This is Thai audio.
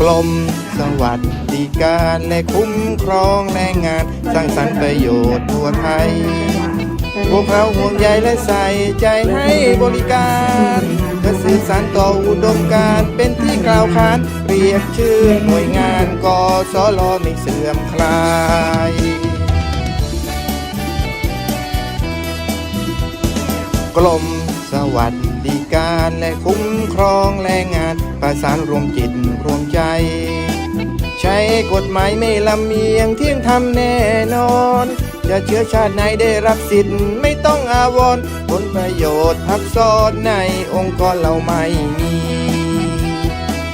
กรมสวัสดิการและคุ้มครองแรงงาน สร้างสรรค์ประโยชน์ทั่วไทย พวกเราห่วงใยและใส่ใจให้บริการเพื่อสื่อสารต่ออุดมการเป็นที่กล่าวขานเรียกชื่อหน่วยงานกสลไม่เสื่อมคลายกรมสวัสดิการและคุ้มครองแรงงาน ประสานรวมจิตรวมใจ ใช้กฎหมายไม่ลำเอียงเที่ยงธรรมแน่นอน จะเชื้อชาติไหนได้รับสิทธิ์ไม่ต้องอาวรณ์ผลประโยชน์ทับซ้อนในองค์กรเราไม่มี